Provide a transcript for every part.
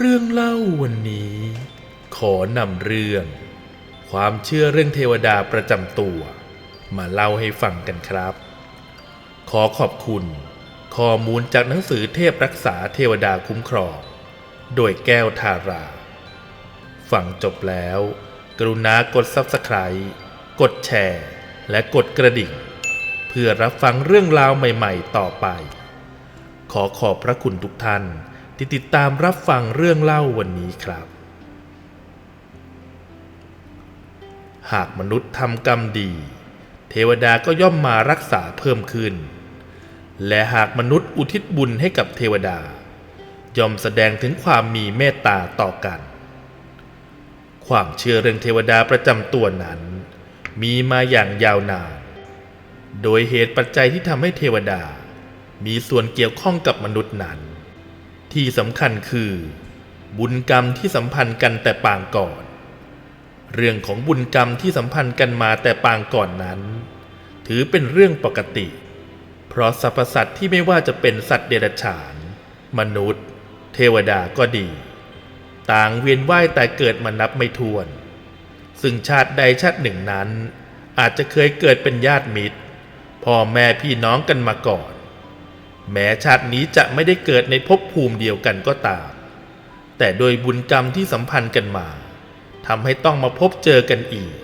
เรื่องเล่าวันนี้ ขอนำเรื่อง ความเชื่อเรื่องเทวดาประจำตัว มาเล่าให้ฟังกันครับ ขอขอบคุณ ข้อมูลจากหนังสือเทพรักษาเทวดาคุ้มครอง โดยแก้วทารา ฟังจบแล้ว กรุณากด Subscribe กดแชร์ และกดกระดิ่ง เพื่อรับฟังเรื่องราวใหม่ ๆ ต่อไป ขอขอบพระคุณทุกท่าน ที่ติดตามรับฟังเรื่องเล่าวันนี้ครับ หากมนุษย์ทำกรรมดี เทวดาก็ย่อมมารักษาเพิ่มขึ้น และหากมนุษย์อุทิศบุญให้กับเทวดา ย่อมแสดงถึงความมีเมตตาต่อกัน ความเชื่อเรื่องเทวดาประจำตัวนั้น มีมาอย่างยาวนาน โดยเหตุปัจจัยที่ทำให้เทวดา มีส่วนเกี่ยวข้องกับมนุษย์นั้น ที่สำคัญคือ บุญกรรมที่สัมพันธ์กันแต่ปางก่อน เรื่องของบุญกรรมที่สัมพันธ์กันมาแต่ปางก่อนนั้น ถือเป็นเรื่องปกติ เพราะสรรพสัตว์ที่ไม่ว่าจะเป็นสัตว์เดรัจฉาน มนุษย์ เทวดาก็ดี ต่างเวียนว่ายแต่เกิดมานับไม่ถ้วน ซึ่งชาติใดชาติหนึ่งนั้น อาจจะเคยเกิดเป็นญาติมิตรพ่อแม่พี่น้องกันมาก่อน แม้ชาตินี้จะไม่ได้เกิดในภพภูมิเดียวกันก็ตาม แต่โดยบุญกรรมที่สัมพันธ์กันมาทำให้ต้องมาพบเจอกันอีก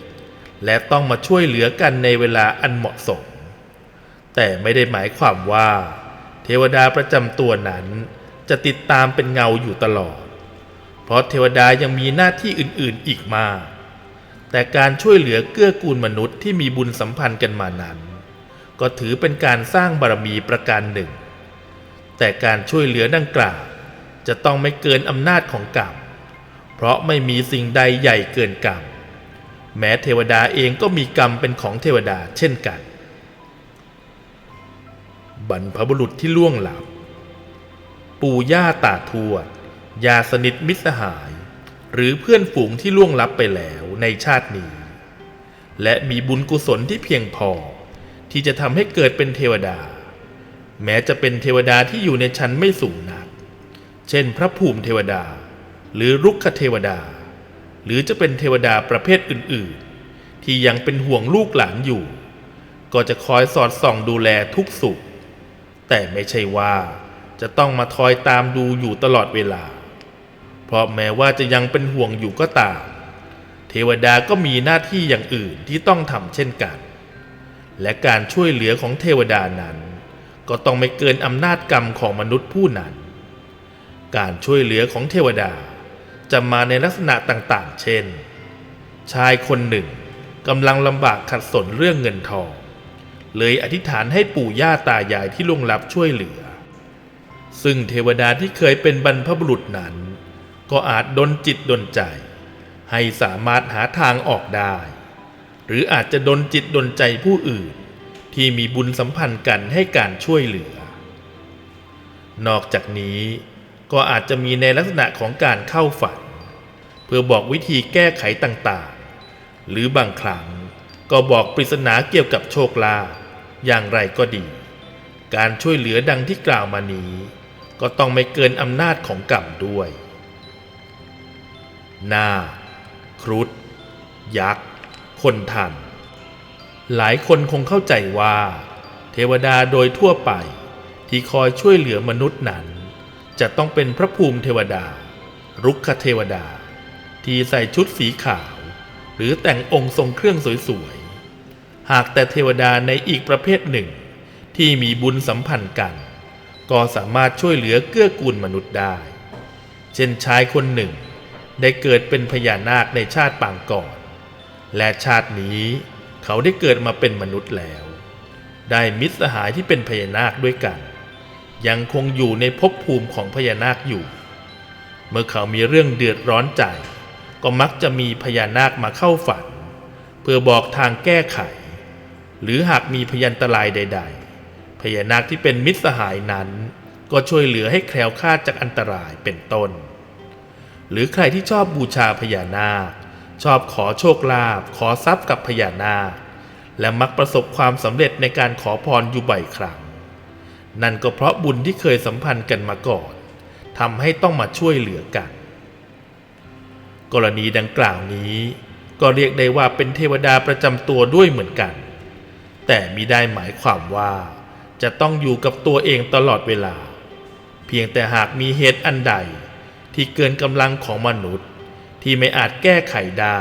และต้องมาช่วยเหลือกันในเวลาอันเหมาะสม แต่ไม่ได้หมายความว่า เทวดาประจำตัวนั้น จะติดตามเป็นเงาอยู่ตลอด เพราะเทวดายังมีหน้าที่อื่นๆอีกมาก แต่การช่วยเหลือเกื้อกูลมนุษย์ที่มีบุญสัมพันธ์กันมานั้น ก็ถือเป็นการสร้างบารมีประการหนึ่ง แต่การช่วยเหลือดังกล่าวจะต้องไม่เกินอำนาจของกรรม เพราะไม่มีสิ่งใดใหญ่เกินกรรม แม้เทวดาเองก็มีกรรมเป็นของเทวดาเช่นกัน บรรพบุรุษที่ล่วงลับ ปู่ย่าตาทวดญาสนิทมิตรสหาย หรือเพื่อนฝูงที่ล่วงลับไปแล้วในชาตินี้ และมีบุญกุศลที่เพียงพอ ที่จะทำให้เกิดเป็นเทวดา แม้จะเป็นเทวดาที่อยู่ในชั้นไม่สูงนัก เช่น พระภูมิเทวดา หรือรุกขเทวดา หรือจะเป็นเทวดาประเภทอื่น ๆ ที่ยังเป็นห่วงลูกหลานอยู่ ก็จะคอยสอดส่องดูแลทุกสุข แต่ไม่ใช่ว่าจะต้องมาคอยตามดูอยู่ตลอดเวลา เพราะแม้ว่าจะยังเป็นห่วงอยู่ก็ตาม เทวดาก็มีหน้าที่อย่างอื่นที่ต้องทำเช่นกัน และการช่วยเหลือของเทวดานั้น ก็ต้องไม่เกินอำนาจกรรมของมนุษย์ผู้นั้น การช่วยเหลือของเทวดาจะมาในลักษณะต่างๆ เช่น ชายคนหนึ่งกำลังลำบากขัดสนเรื่องเงินทอง เลยอธิษฐานให้ปู่ย่าตายายที่ล่วงลับช่วยเหลือ ซึ่งเทวดาที่เคยเป็นบรรพบุรุษนั้น ก็อาจดนจิตดนใจ ให้สามารถหาทางออกได้ หรืออาจจะดนจิตดนใจผู้อื่น ที่มีบุญสัมพันธ์กันให้การช่วยเหลือ นอกจากนี้ก็อาจจะมีในลักษณะของการเข้าฝัน เพื่อบอกวิธีแก้ไขต่างๆ หรือบางครั้งก็บอกปริศนาเกี่ยวกับโชคลาภอย่างไรก็ดี การช่วยเหลือดังที่กล่าวมานี้ ก็ต้องไม่เกินอำนาจของกรรมด้วย นาคครุฑยักษ์ คนทัน หลายคนคงเข้าใจว่า เทวดาโดยทั่วไป ที่คอยช่วยเหลือมนุษย์นั้น จะต้องเป็นพระภูมิเทวดา รุกขเทวดา ที่ใส่ชุดสีขาว หรือแต่งองค์ทรงเครื่องสวยๆ หากแต่เทวดาในอีกประเภทหนึ่ง ที่มีบุญสัมพันธ์กัน ก็สามารถช่วยเหลือเกื้อกูลมนุษย์ได้ เช่นชายคนหนึ่ง ได้เกิดเป็นพญานาคในชาติปางก่อน และชาตินี้ เขาได้เกิดมาเป็นมนุษย์แล้ว ได้มิตรสหายที่เป็นพญานาคด้วยกัน ยังคงอยู่ในภพภูมิของพญานาคอยู่ เมื่อเขามีเรื่องเดือดร้อนใจ ก็มักจะมีพญานาคมาเข้าฝัน เพื่อบอกทางแก้ไข หรือหากมีพยันตรายใด ๆ พญานาคที่เป็นมิตรสหายนั้น ก็ช่วยเหลือให้แคล้วคลาดจากอันตรายเป็นต้น หรือใครที่ชอบบูชาพญานาค ชอบขอโชคลาภขอทรัพย์กับพญานาคและมักประสบความสำเร็จในการขอพรอยู่บ่อยครั้ง นั่นก็เพราะบุญที่เคยสัมพันธ์กันมาก่อนทำให้ต้องมาช่วยเหลือกัน กรณีดังกล่าวนี้ ก็เรียกได้ว่าเป็นเทวดาประจำตัวด้วยเหมือนกัน แต่มิได้หมายความว่า จะต้องอยู่กับตัวเองตลอดเวลา เพียงแต่หากมีเหตุอันใดที่เกินกำลังของมนุษย์ ที่ไม่อาจแก้ไขได้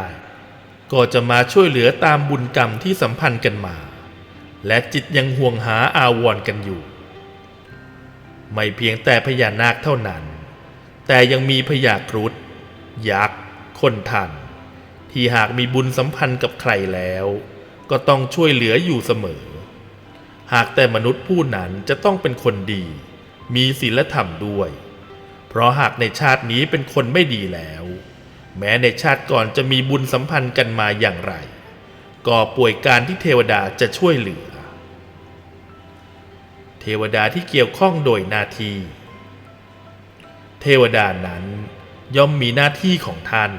ก็จะมาช่วยเหลือตามบุญกรรมที่สัมพันธ์กันมา และจิตยังห่วงหาอาวรณ์กันอยู่ ไม่เพียงแต่พญานาคเท่านั้น แต่ยังมีพญาครุฑยักษ์คนทัน ที่หากมีบุญสัมพันธ์กับใครแล้ว ก็ต้องช่วยเหลืออยู่เสมอ หากแต่มนุษย์ผู้นั้นจะต้องเป็นคนดี มีศีลธรรมด้วย เพราะหากในชาตินี้เป็นคนไม่ดีแล้ว แม้ในชาติก่อนจะมีบุญสัมพันธ์กันมาอย่างไร ก็ป่วยการที่เทวดาจะช่วยเหลือ เทวดาที่เกี่ยวข้องโดยหน้าที่ เทวดานั้นย่อมมีหน้าที่ของท่าน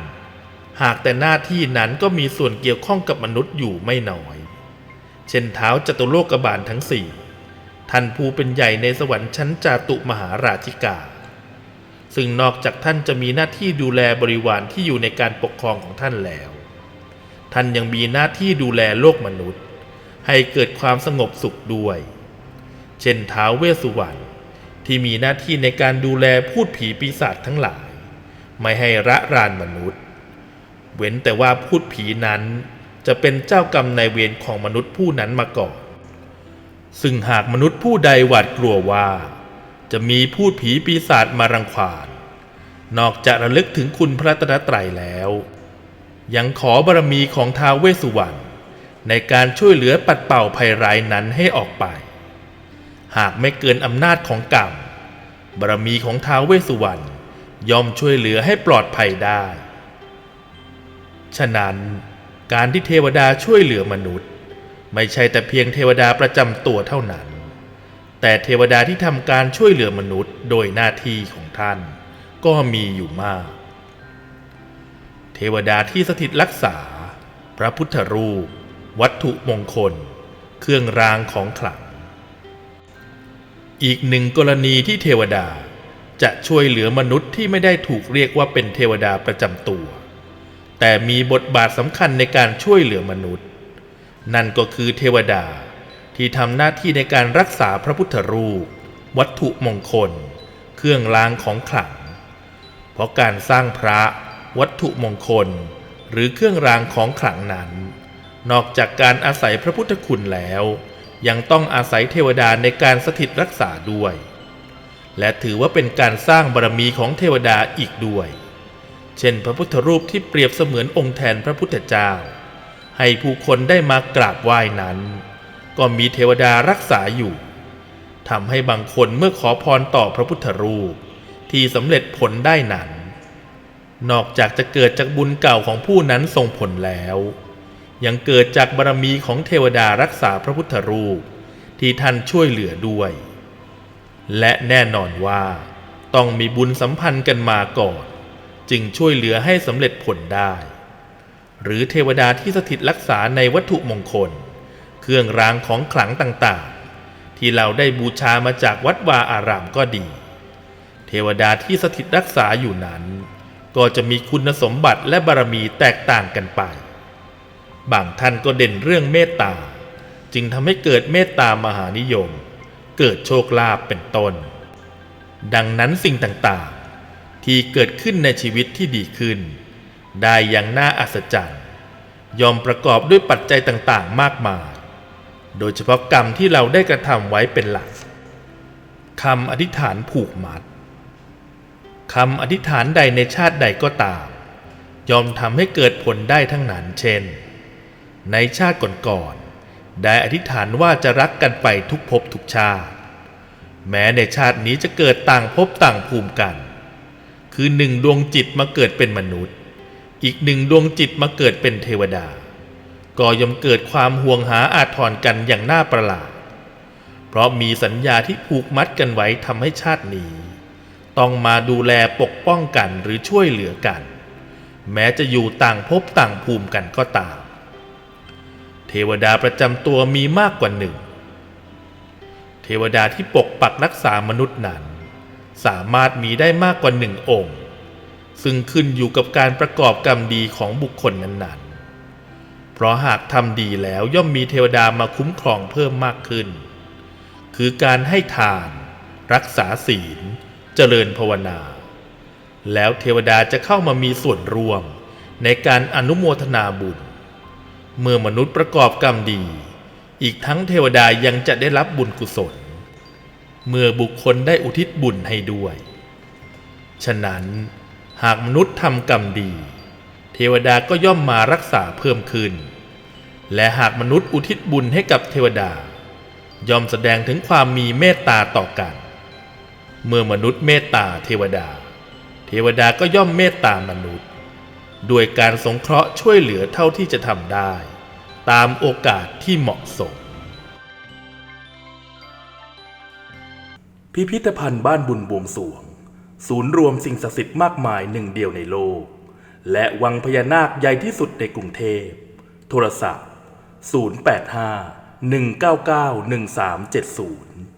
หากแต่หน้าที่นั้นก็มีส่วนเกี่ยวข้องกับมนุษย์อยู่ไม่น้อย เช่นเท้าจตุโลกบาลทั้งสี่ท่านผู้เป็นใหญ่ในสวรรค์ชั้นจาตุมหาราชิกา ซึ่งนอกจากท่านจะมีหน้าที่ดูแลบริวารที่อยู่ในการปกครองของท่านแล้ว ท่านยังมีหน้าที่ดูแลโลกมนุษย์ ให้เกิดความสงบสุขด้วย เช่นท้าวเวสสุวรรณที่มีหน้าที่ในการดูแลพูดผีปีศาจทั้งหลาย ไม่ให้ระรานมนุษย์ เว้นแต่ว่าพูดผีนั้นจะเป็นเจ้ากรรมนายเวรของมนุษย์ผู้นั้นมาก่อน ซึ่งหากมนุษย์ผู้ใดหวาดกลัวว่า จะมีพูดผีปีศาจมารังควานนอกจากระลึกถึงคุณพระตนตรัยแล้ว ยังขอบารมีของท้าวเวสสุวรรณในการช่วยเหลือปัดเป่าภัยร้ายนั้นให้ออกไป หากไม่เกินอำนาจของกรรมบารมีของท้าวเวสสุวรรณย่อมช่วยเหลือให้ปลอดภัยได้ ฉะนั้นการที่เทวดาช่วยเหลือมนุษย์ ไม่ใช่แต่เพียงเทวดาประจำตัวเท่านั้น แต่เทวดาที่ทำการช่วยเหลือมนุษย์โดยหน้าที่ของท่าน ก็มีอยู่มาก เทวดาที่สถิตรักษา พระพุทธรูป วัตถุมงคล เครื่องรางของขลัง อีกหนึ่งกรณีที่เทวดาจะช่วยเหลือมนุษย์ที่ไม่ได้ถูกเรียกว่าเป็นเทวดาประจำตัว แต่มีบทบาทสำคัญในการช่วยเหลือมนุษย์ นั่นก็คือเทวดา ที่ทำหน้าที่ในการรักษาพระพุทธรูป วัตถุมงคล เครื่องรางของขลัง เพราะการสร้างพระวัตถุมงคล หรือเครื่องรางของขลังนั้น นอกจากการอาศัยพระพุทธคุณแล้ว ยังต้องอาศัยเทวดาในการสถิตรักษาด้วย และถือว่าเป็นการสร้างบารมีของเทวดาอีกด้วย เช่น พระพุทธรูปที่เปรียบเสมือนองค์แทนพระพุทธเจ้า ให้ผู้คนได้มากราบไหว้นั้น ก็มีเทวดารักษาอยู่ทำให้บางคนเมื่อขอพรต่อพระพุทธรูป ที่สำเร็จผลได้นั้น นอกจากจะเกิดจากบุญเก่าของผู้นั้นส่งผลแล้ว ยังเกิดจากบารมีของเทวดารักษาพระพุทธรูป ที่ท่านช่วยเหลือด้วย และแน่นอนว่าต้องมีบุญสัมพันธ์กันมาก่อน จึงช่วยเหลือให้สำเร็จผลได้ หรือเทวดาที่สถิตรักษาในวัตถุมงคล เครื่องรางของขลังต่างๆ ที่เราได้บูชามาจากวัดวาอารามก็ดี เทวดาที่สถิตรักษาอยู่นั้น ก็จะมีคุณสมบัติและบารมีแตกต่างกันไป บางท่านก็เด่นเรื่องเมตตา จึงทำให้เกิดเมตตามหานิยม เกิดโชคลาภเป็นต้น ดังนั้นสิ่งต่างๆ ที่เกิดขึ้นในชีวิตที่ดีขึ้น ได้อย่างน่าอัศจรรย์ยอมประกอบด้วยปัจจัยต่างๆ มากมาย โดยเฉพาะกรรมที่เราได้กระทำไว้เป็นหลักคำอธิษฐานผูกมัดคำอธิษฐานใดในชาติใดก็ตาม ยอมทำให้เกิดผลได้ทั้งนั้นเช่น ในชาติก่อนๆได้อธิษฐานว่าจะรักกันไปทุกภพทุกชาติ แม้ในชาตินี้จะเกิดต่างภพต่างภูมิกัน คือหนึ่งดวงจิตมาเกิดเป็นมนุษย์ อีกหนึ่งดวงจิตมาเกิดเป็นเทวดา ก็ย่อมเกิดความห่วงหาอาทรกันอย่างน่าประหลาด เพราะมีสัญญาที่ผูกมัดกันไว้ทำให้ชาตินี้ ต้องมาดูแลปกป้องกันหรือช่วยเหลือกัน แม้จะอยู่ต่างภพต่างภูมิกันก็ตาม เทวดาประจำตัวมีมากกว่าหนึ่ง เทวดาที่ปกปักรักษามนุษย์นั้น สามารถมีได้มากกว่าหนึ่งองค์ ซึ่งขึ้นอยู่กับการประกอบกรรมดีของบุคคลนั้น ราะหากทำดีแล้วย่อมมีเทวดามาคุ้มครองเพิ่มมากขึ้น คือการให้ทาน รักษาศีล เจริญภาวนา แล้วเทวดาจะเข้ามามีส่วนร่วมในการอนุโมทนาบุญ เมื่อมนุษย์ประกอบกรรมดี อีกทั้งเทวดายังจะได้รับบุญกุศล เมื่อบุคคลได้อุทิศบุญให้ด้วย ฉะนั้นหากมนุษย์ทำกรรมดี เทวดาก็ย่อมมารักษาเพิ่มขึ้น และหากมนุษย์อุทิศบุญให้กับเทวดา ย่อมแสดงถึงความมีเมตตาต่อกัน เมื่อมนุษย์เมตตาเทวดา เทวดาก็ย่อมเมตตามนุษย์ ด้วยการสงเคราะห์ช่วยเหลือเท่าที่จะทำได้ ตามโอกาสที่เหมาะสม พิพิธภัณฑ์บ้านบุญบวงสวง ศูนย์รวมสิ่งศักดิ์สิทธิ์มากมายหนึ่งเดียวในโลก และวังพญานาคใหญ่ที่สุดในกรุงเทพโทรศัพท์ 085 199 1370